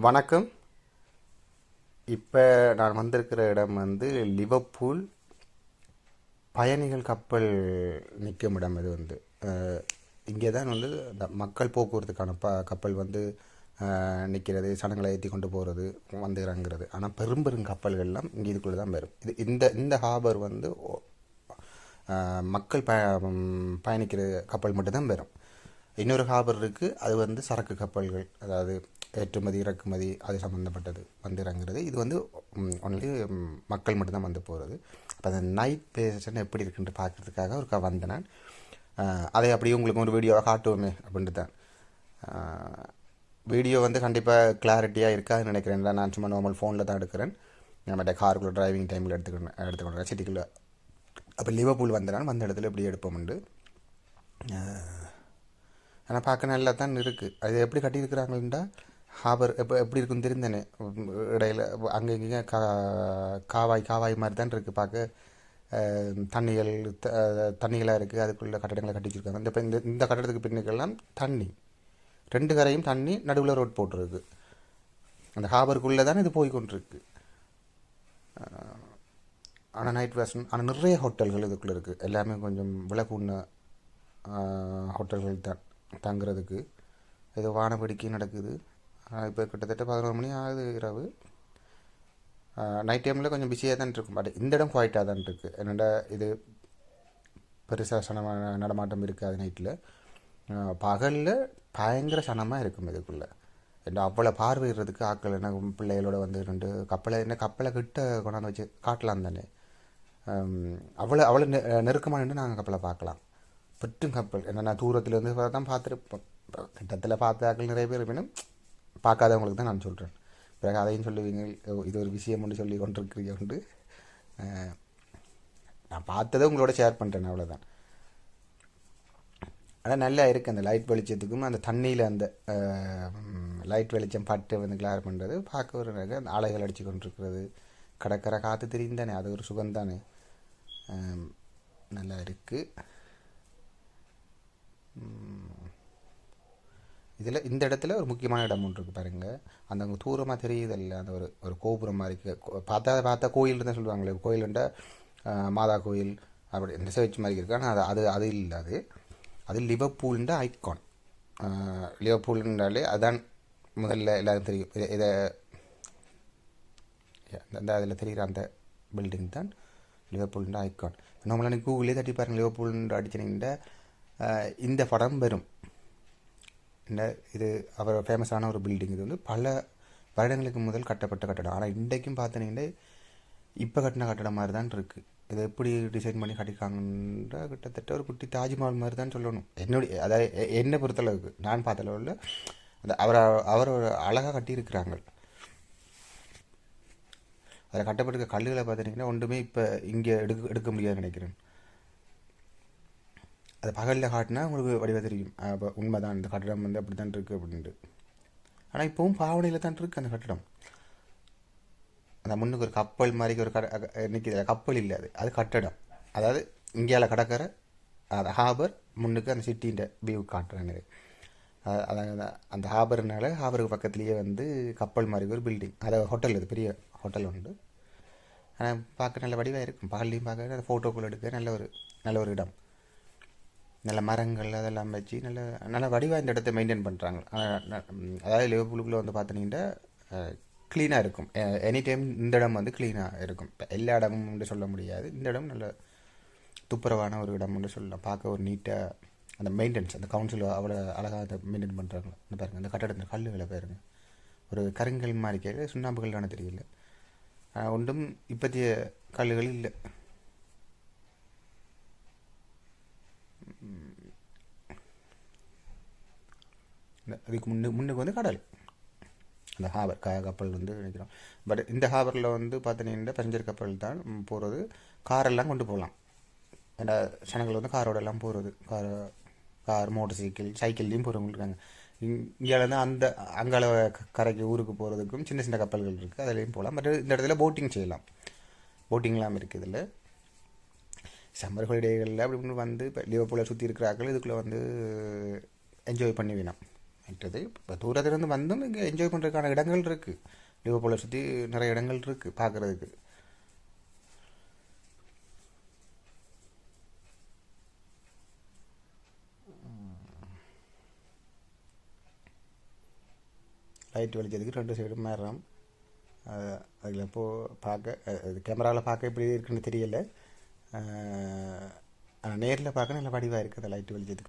வணக்கம். இப்போ நான் வந்திருக்கிற இடம் வந்து லிவர்பூல் பயணிகள் கப்பல் நிற்கும் இடம் இது வந்து. இங்கே தான் வந்து அந்த மக்கள் போக்குவரத்துக்கான ப கப்பல் வந்து நிற்கிறது சடங்களை ஏற்றி கொண்டு போகிறது வந்து இறங்குறது ஆனால் பெரும் பெரும் கப்பல்கள்லாம் இங்கே இதுக்குள்ளே தான் வரும். இது இந்த இந்த ஹாபர் வந்து மக்கள் ப பயணிக்கிற கப்பல் மட்டும்தான் வரும். இன்னொரு ஹாபர் இருக்குது அது வந்து சரக்கு கப்பல்கள். அதாவது ஏற்றுமதி இறக்குமதி அது சம்மந்தப்பட்டது வந்து இறங்குறது இது வந்து ஒன்லி மக்கள் மட்டும்தான் வந்து போகிறது அப்போ அந்த நைட் பேஷன் எப்படி இருக்குன்ட்டு பார்க்கறதுக்காக ஒரு க- வந்தேன் நான். அதை அப்படியே உங்களுக்கு ஒரு வீடியோவை காட்டுவோமே அப்படின்ட்டு தான். வீடியோ வந்து கண்டிப்பாக கிளாரிட்டியாக இருக்காதுன்னு நினைக்கிறேன். நான் சும்மா நார்மல் ஃபோனில் தான் எடுக்கிறேன். நம்மகிட்ட காருக்குள்ளே டிரைவிங் டைமில் எடுத்துக்கணும் எடுத்துக்கிறேன் சிட்டிக்குள்ளே. அப்போ லிவர்பூல் வந்தனால் வந்த இடத்துல இப்படி எடுப்போம்ண்டு ஆனால் பார்க்க நல்லா தான் இருக்குது அது எப்படி கட்டியிருக்கிறாங்கள்டா ஹாபர் எப்போ எப்படி இருக்குன்னு தெரிந்தேனே. இடையில் இடையில அங்கே இங்கே கா காவாய் காவாய் மாதிரி தான் இருக்குது பார்க்க தண்ணிகள் த- தண்ணிகளாக இருக்குது அதுக்குள்ளே கட்டடங்களை கட்டி இந்த இந்த இந்த கட்டடத்துக்கு பின்னுக்கெல்லாம் தண்ணி. ரெண்டு கரையும் தண்ணி நடுவில் ரோட் போட்டிருக்கு. அந்த ஹாபருக்குள்ளே தான் இது போய் கொண்டிருக்கு ஆனால் நைட் வேஷன் ஆனால் நிறைய ஹோட்டல்கள் இதுக்குள்ளே இருக்குது எல்லாமே கொஞ்சம் விலை கூடின ஹோட்டல்கள் தான் தங்குறதுக்கு. இது வானவேடிக்கை நடக்குது. இப்போ கிட்டத்தட்ட பதினோரு மணி ஆகுது இரவு. நைட் டைமில் கொஞ்சம் பிஸியாக தான் இருக்கும். பட் இந்த இடம் குவாய்ட்டாக தான் இருக்குது என்னடா இது பெருசாக சனம நடமாட்டம் இருக்காது நைட்டில் பகலில் பயங்கர சனமாக இருக்கும் இதுக்குள்ளே. என்ன அவ்வளோ பார்வையிடுறதுக்கு ஆட்கள் என்ன பிள்ளைகளோட வந்து ரெண்டு கப்பலை என்ன கப்பலை கிட்ட கொண்டாந்து வச்சு காட்டலாம் தானே. அவ்வளோ அவ்வளோ நெ நெருக்கமாக நின்று நாங்கள் கப்பலை பார்க்கலாம். பெட்டும் கப்பல். என்ன தூரத்துலேருந்து தூரத்தில் இருந்து தான் பார்த்துருப்போம். கிட்டத்தில் பார்த்த ஆட்கள் நிறைய பேர் இருப்பினும் பார்க்காதவங்களுக்கு தான் நான் சொல்கிறேன் பிறகு அதையும் சொல்லுவீங்க. இது ஒரு விஷயம் ஒன்று சொல்லி கொண்டிருக்கிறீங்க உண்டு. நான் பார்த்ததை உங்களோட ஷேர் பண்ணுறேன் அவ்வளோதான் ஆனால் நல்லா இருக்குது அந்த லைட் வெளிச்சத்துக்கும் அந்த தண்ணியில் அந்த லைட் வெளிச்சம் பட்டு வந்து கிளார் பண்ணுறது பார்க்க ஒரு அந்த அலைகள் அடித்து கொண்டிருக்கிறது. கடற்கரை காற்று தெரியும் தானே அது ஒரு சுகம் தானே நல்லா இருக்குது இதில் இந்த இடத்துல ஒரு முக்கியமான இடம் ஒன்று இருக்குது பாருங்கள் அந்த அங்கே தூரமாக தெரியுதல்ல அந்த ஒரு ஒரு கோபுரம் மாதிரி இருக்குது பார்த்தா பார்த்தா கோயில் தான் சொல்லுவாங்களே கோயிலுண்டா மாதா கோயில் அப்படி இந்த சர்ச் மாதிரி இருக்கு. ஆனால் அது அது அது இல்லை அது. அது லிவர்பூல்ன்ற ஐக்கான் லிவர்பூல்ன்றாலே அதான் முதல்ல எல்லோரும் தெரியும். இதை அந்த அதில் தெரிகிற அந்த பில்டிங் தான் லிவர்பூல்ன்ற ஐக்கான் நம்மளான கூகுளே தட்டி பாருங்கள் லிவர்பூல்ன்ற அடிச்சினிங்கிட்ட இந்த படம் வரும். இது அவர் ஃபேமஸான ஒரு பில்டிங் இது வந்து பல வருடங்களுக்கு முதல் கட்டப்பட்ட கட்டடம். ஆனால் இன்றைக்கும் பார்த்தீங்கன்னா இப்போ கட்டின கட்டடம் மாதிரி தான் இருக்குது இதை எப்படி டிசைன் பண்ணி கட்டிருக்காங்கன்ற கிட்டத்தட்ட ஒரு குட்டி தாஜ்மஹால் மாதிரி தான் சொல்லணும். என்னுடைய அதாவது எ- என்னை பொறுத்தளவுக்கு நான் பார்த்த அளவில் அந்த அவர் அவர் அழகாக கட்டியிருக்கிறாங்க. அதில் கட்டப்பட்டிருக்க கல்லுகளை பார்த்துட்டிங்கன்னா ஒன்றுமே இப்போ இங்கே எடுக்க எடுக்க முடியாதுன்னு நினைக்கிறேன். அது பகலில் காட்டினா உங்களுக்கு வடிவாக தெரியும். அப்போ உண்மைதான். இந்த கட்டடம் வந்து அப்படி தான் இருக்குது அப்படின்ட்டு. ஆனால் இப்போவும் பாவனையில் தான் இருக்குது அந்த கட்டடம். அந்த முன்னுக்கு ஒரு கப்பல் மாதிரி ஒரு கட நிற்கிது கப்பல் இல்லை அது. அது கட்டடம். அதாவது இந்தியாவில் கடற்கரை அது ஹாபர் முன்னுக்கு அந்த சிட்டின்ற வியூ காட்டுறாங்க அதாவது அதான் அந்த- ஹாபர்னால ஹாபருக்கு பக்கத்துலேயே வந்து கப்பல் மாதிரி ஒரு பில்டிங் அதாவது ஹோட்டல் இது பெரிய ஹோட்டல் உண்டு. ஆனால் பார்க்க நல்ல வடிவாக இருக்கும். பகல்லையும் பார்க்க அந்த ஃபோட்டோக்குள்ள எடுக்க நல்ல ஒரு நல்ல ஒரு இடம். நல்ல மரங்கள் அதெல்லாம் வச்சு நல்ல நல்ல வடிவாக இந்த இடத்த மெயின்டைன் பண்ணுறாங்க அதாவது லிவர்பூலுக்குள்ளே வந்து பார்த்தீங்கன்னா க்ளீனாக இருக்கும். எனி டைம் இந்த இடம் வந்து க்ளீனாக இருக்கும். எல்லா இடமும் சொல்ல முடியாது. இந்த இடம் நல்ல துப்புரவான ஒரு இடம் என்று சொல்லலாம் பார்க்க ஒரு நீட்டாக அந்த மெயின்டெனன்ஸ் அந்த கவுன்சில் அவ்வளோ அழகாக அதை மெயின்டைன் பண்ணுறாங்க இந்த பாருங்கள் அந்த கட்டடத்தில் கல்லுகளை பாருங்க. ஒரு கருங்கல் மாதிரி கேட்க சுண்ணாம்புகள் கல்லான தெரியல. ஒன்றும் இப்போதைய கல்லுகள் இல்லை. அதுக்கு முன்னே முன்னுக்கு வந்து கடல். அந்த ஹாபர் க கப்பல் வந்து நினைக்கிறோம். பட் இந்த ஹாபரில் வந்து பார்த்தீங்கன்னா பேசஞ்சர் கப்பல் தான் போகிறது காரெல்லாம் கொண்டு போகலாம். ஏன்னா சனங்கள் வந்து காரோடெல்லாம் போகிறது கார் கார் மோட்டர் சைக்கிள் சைக்கிள்லேயும் போகிறவங்க இருக்காங்க. இங்கேருந்து அந்த அங்கால க- கரைக்கு ஊருக்கு போகிறதுக்கும் சின்ன சின்ன கப்பல்கள் இருக்குது அதுலேயும் போகலாம். பட் இந்த இடத்துல போட்டிங் செய்யலாம். போட்டிங்லாம் இருக்குது. இதில் சம்மர் ஹாலிடேகளில் அப்படி வந்து இப்போ லிவர்பூலை சுற்றி இருக்கிறார்கள் இதுக்குள்ளே வந்து என்ஜாய் பண்ணி வேணும். மற்றது இப்போ தூரத்துலேருந்து வந்தும் இங்கே என்ஜாய் பண்ணுறதுக்கான இடங்கள் இருக்குது லிவர்பூலை சுற்றி நிறைய இடங்கள் இருக்குது பார்க்குறதுக்கு. லைட் வெளிச்சதுக்கு ரெண்டு சைடும் மேறம் அதில் இப்போது பார்க்க அது கேமராவில் பார்க்க எப்படி இருக்குன்னு தெரியல. ஆனால் நேரில் பார்க்க நல்ல வடிவாக இருக்குது லைட்டு லைட் வெளிச்சத்துக்கு?